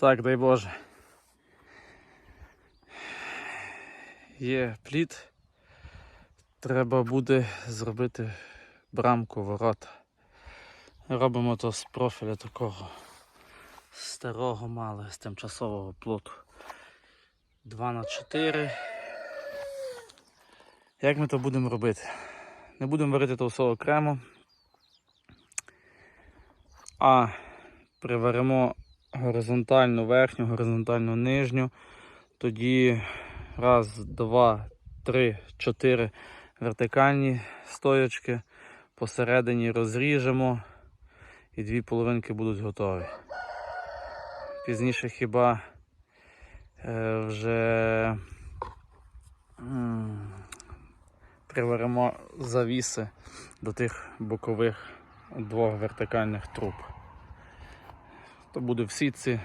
Так, дай Боже. Є плід. Треба буде зробити брамку ворота. Робимо то з профіля такого старого мали, з тимчасового плоту. 2 на 4 Як ми то будемо робити? Не будемо варити то все окремо, а приваримо горизонтальну верхню, горизонтальну нижню. Тоді раз, два, три, чотири вертикальні стоячки. Посередині розріжемо і дві половинки будуть готові. Пізніше хіба е, вже м, приваримо завіси до тих бокових двох вертикальних труб. То буде в сітці,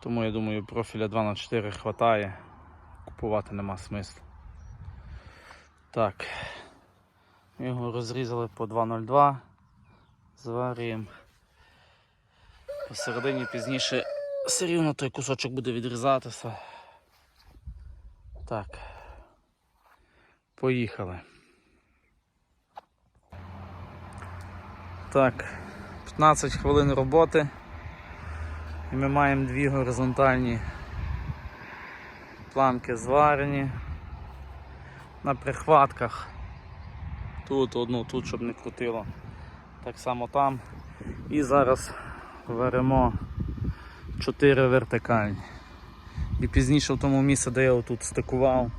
тому я думаю профіля 2х4 хватає, купувати нема смислу. Так, його розрізали по 2,02, зварюємо. Посередині пізніше все рівно той кусочок буде відрізатися. Так. Поїхали. Так, 15 хвилин роботи. І ми маємо дві горизонтальні планки зварені. На прихватках. Тут одну, тут, щоб не крутило. Так само там. І зараз варимо 4 вертикальні. І пізніше в тому місці, де я отут стикував,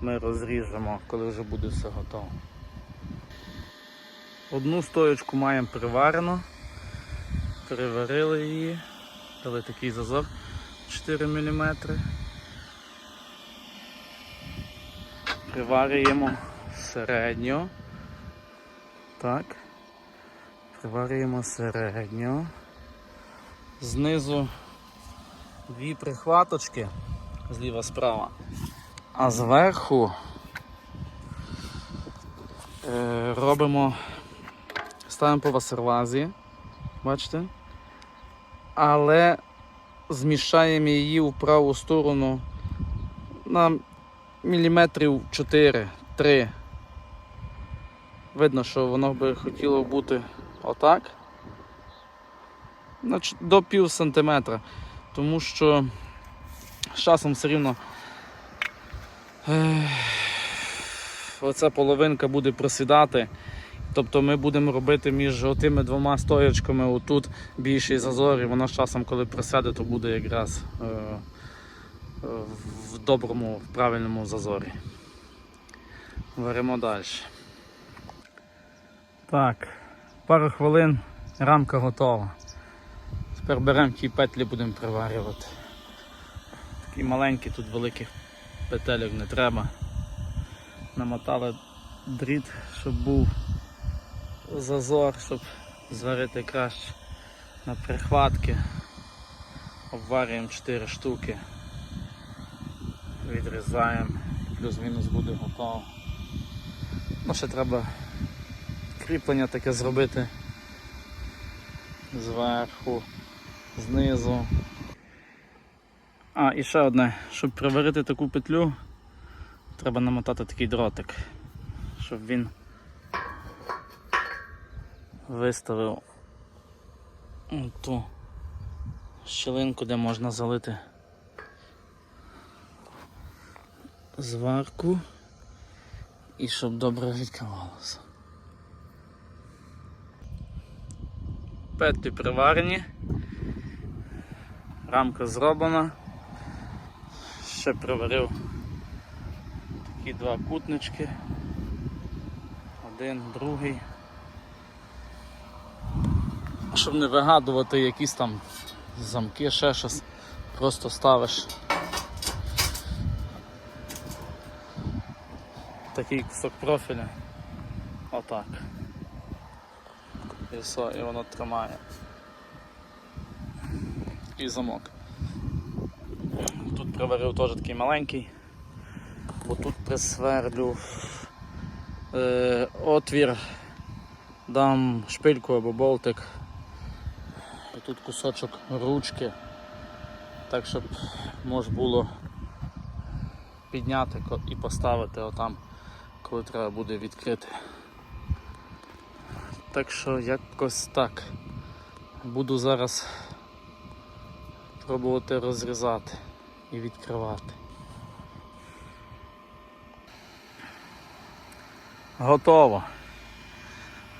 ми розріжемо, коли вже буде все готово. Одну стоєчку маємо приварено, переварили її, дали такий зазор 4 мм. Приварюємо середньо. Так. Приварюємо середньо. Знизу дві прихваточки зліва справа. А зверху е, робимо, ставимо по васервазі, бачите? Але зміщаємо її в праву сторону на міліметрів 4-3. Видно, що воно би хотіло бути отак. До пів сантиметра. Тому що з часом все рівно оця половинка буде просідати. Тобто ми будемо робити між отими двома стоячками отут більший зазор, і воно з часом, коли просяде, то буде якраз е, в доброму, в правильному зазорі. Варимо далі. Так, пару хвилин рамка готова. Тепер беремо ті петлі будемо приварювати. Такі маленькі, тут великих петельок не треба. Намотали дріт, щоб був зазор, щоб зварити краще на прихватки. Обварюємо 4 штуки, відрізаємо, плюс-мінус буде готово. Ну, ще треба кріплення таке зробити зверху, знизу. А, і ще одне, щоб приварити таку петлю, треба намотати такий дротик, щоб він виставив ту щілинку, де можна залити зварку і щоб добре відкривалося. Петлі приварені, рамка зроблена, ще приварив такі два кутнички, один, другий. Щоб не вигадувати якісь там замки, ще щось, просто ставиш такий кусок профіля. Отак. І все, і воно тримає. І замок. Тут приварив теж такий маленький, бо тут присверлю е, отвір, дам шпильку або болтик, тут кусочок ручки, так щоб можна було підняти і поставити отам, коли треба буде відкрити. Так що якось так. Буду зараз пробувати розрізати і відкривати. Готово.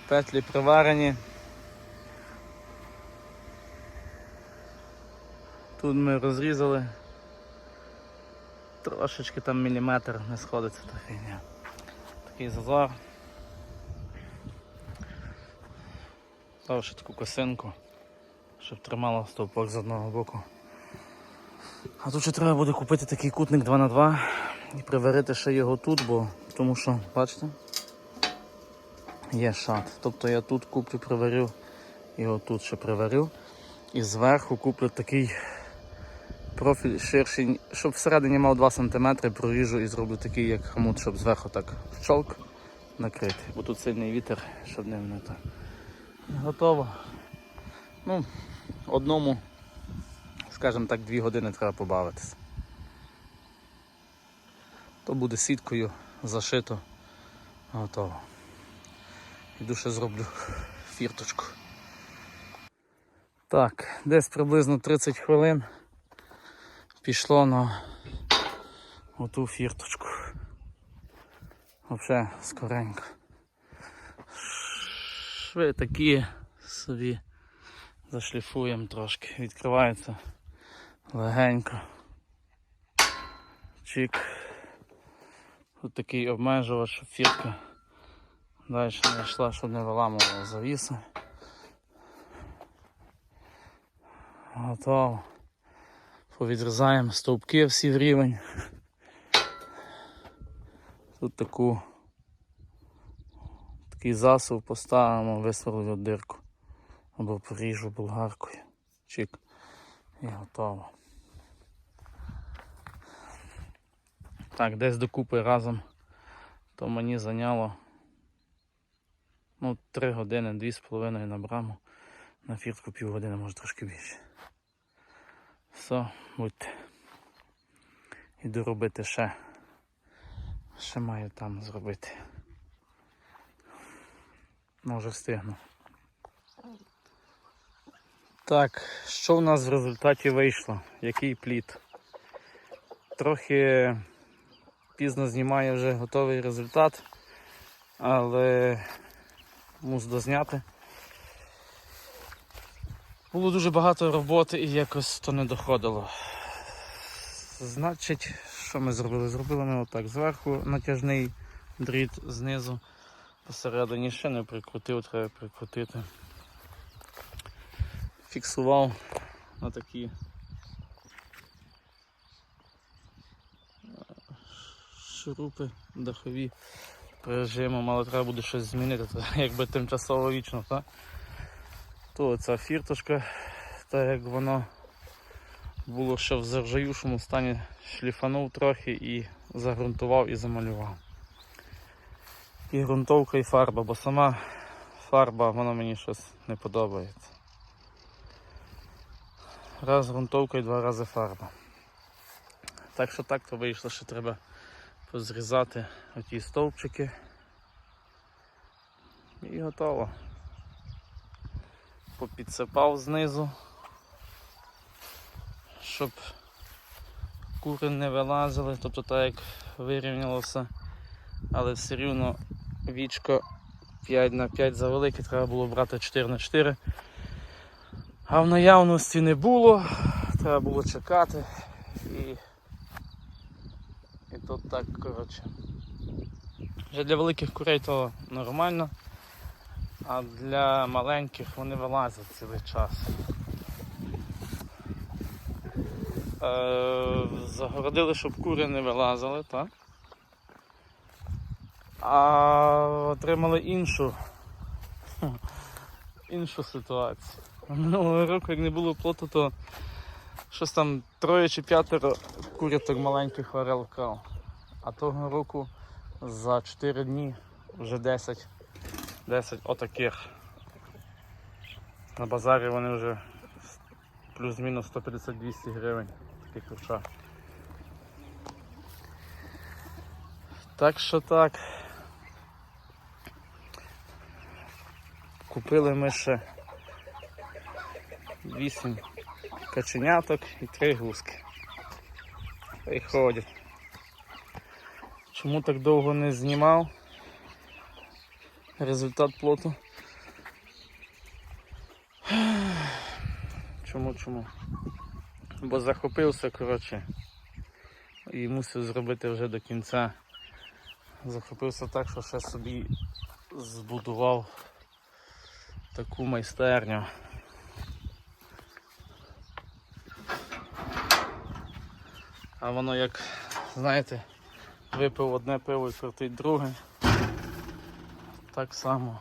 Петлі приварені. Тут ми розрізали. Трошечки там міліметр не сходиться та фігня. Такий зазор. Дав таку косинку, щоб тримала стовпок з одного боку. А тут ще треба буде купити такий кутник 2х2 і приварити ще його тут, бо тому що, бачите, є шат. Тобто я тут куплю, приварю, його тут ще приварю. І зверху куплю такий профіль ширший, щоб всередині мав 2 см, проріжу і зроблю такий, як хомут, щоб зверху так щолк накрити. Бо тут сильний вітер, щоб не так. Готово. Ну, одному, скажімо так, 2 години треба побавитися. То буде сіткою зашито. Готово. Іду ще зроблю фірточку. Так, десь приблизно 30 хвилин пішло на оту фірточку. Взагалі скоренько. Шви такі собі зашліфуємо трошки. Відкривається легенько. Чик. Тут такий обмежувач, щоб фіртка далі не йшла, щоб не виламувала завіси. Готово. Повідрізаємо стовпки всі в рівень. Тут таку такий засув поставимо, висверлю дирку. Або поріжу болгаркою. Чик. І готово. Так, десь докупи разом. То мені зайняло ну, 3 години, 2,5 на браму. На фіртку півгодини, може трошки більше. Все, будьте. Іду робити ще. Ще маю там зробити. Може встигну. Так, що в нас в результаті вийшло? Який плід? Трохи пізно знімаю вже готовий результат, але мушу дозняти. Було дуже багато роботи і якось то не доходило. Значить, що ми зробили? Зробили ми отак. Зверху натяжний дріт знизу. Посередині ще не прикрутив, треба прикрутити. Фіксував на такі е, шурупи дахові прижимом, але треба буде щось змінити, якби тимчасово вічно, так? То ця фірточка, так як воно було ще в заржавішому стані, шліфанув трохи і загрунтував і замалював. І ґрунтовка, і фарба, бо сама фарба вона мені щось не подобається. Раз ґрунтовка і два рази фарба. Так що так то вийшло, що треба позрізати оті стовпчики. І готово. Попідсипав знизу, щоб кури не вилазили, тобто так як вирівнялося, але все рівно вічко 5 на 5 завелике, треба було брати 4 на 4 А в наявності не було, треба було чекати. І, і тут так, коротше. Вже для великих курей то нормально, а для маленьких вони вилазять цілий час. Е, загородили, щоб кури не вилазили, так? А отримали іншу, іншу ситуацію. Минулого року, як не було плоту, то щось там троє чи п'ятеро куряток маленьких вкрав. А того року за 4 дні вже 10, 10 отаких. На базарі вони вже плюс-мінус 150-200 гривень такий курчак. Так що так. Купили ми ще 8 каченяток і 3 гуски. Й ходять. Чому так довго не знімав? Результат плоту. Чому чому? Бо захопився, коротше, і мусив зробити вже до кінця. Захопився так, що ще собі збудував таку майстерню. А воно як, знаєте, випив одне пиво і крутить друге. Так само.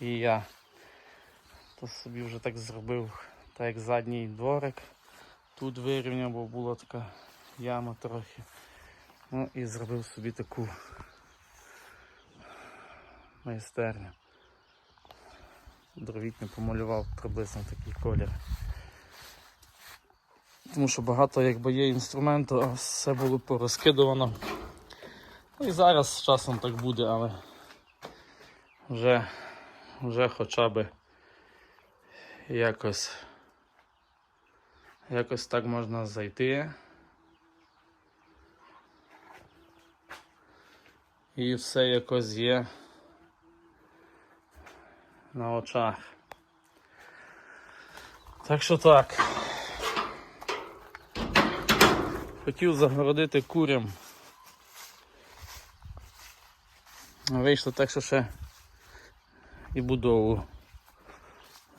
І я то собі вже так зробив, так як задній дворик. Тут вирівняв, бо була така яма трохи. Ну і зробив собі таку майстерню. Дровітню помалював приблизно такий колір. Тому що багато якби є інструменту, а все було порозкидувано. Ну і зараз з часом так буде, але вже, вже хоча б якось, якось так можна зайти. І все якось є на очах. Так що так. Хотів загородити курям. А Вийшло так, що ще і будову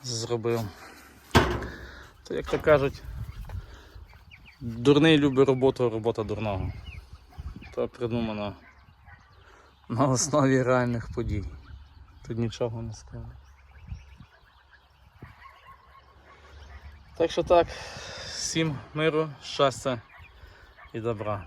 зробив. То як то кажуть, дурний любить роботу, робота дурного. То придумано на основі реальних подій. Тут нічого не скажу. Так що так, всім миру, щастя і добра.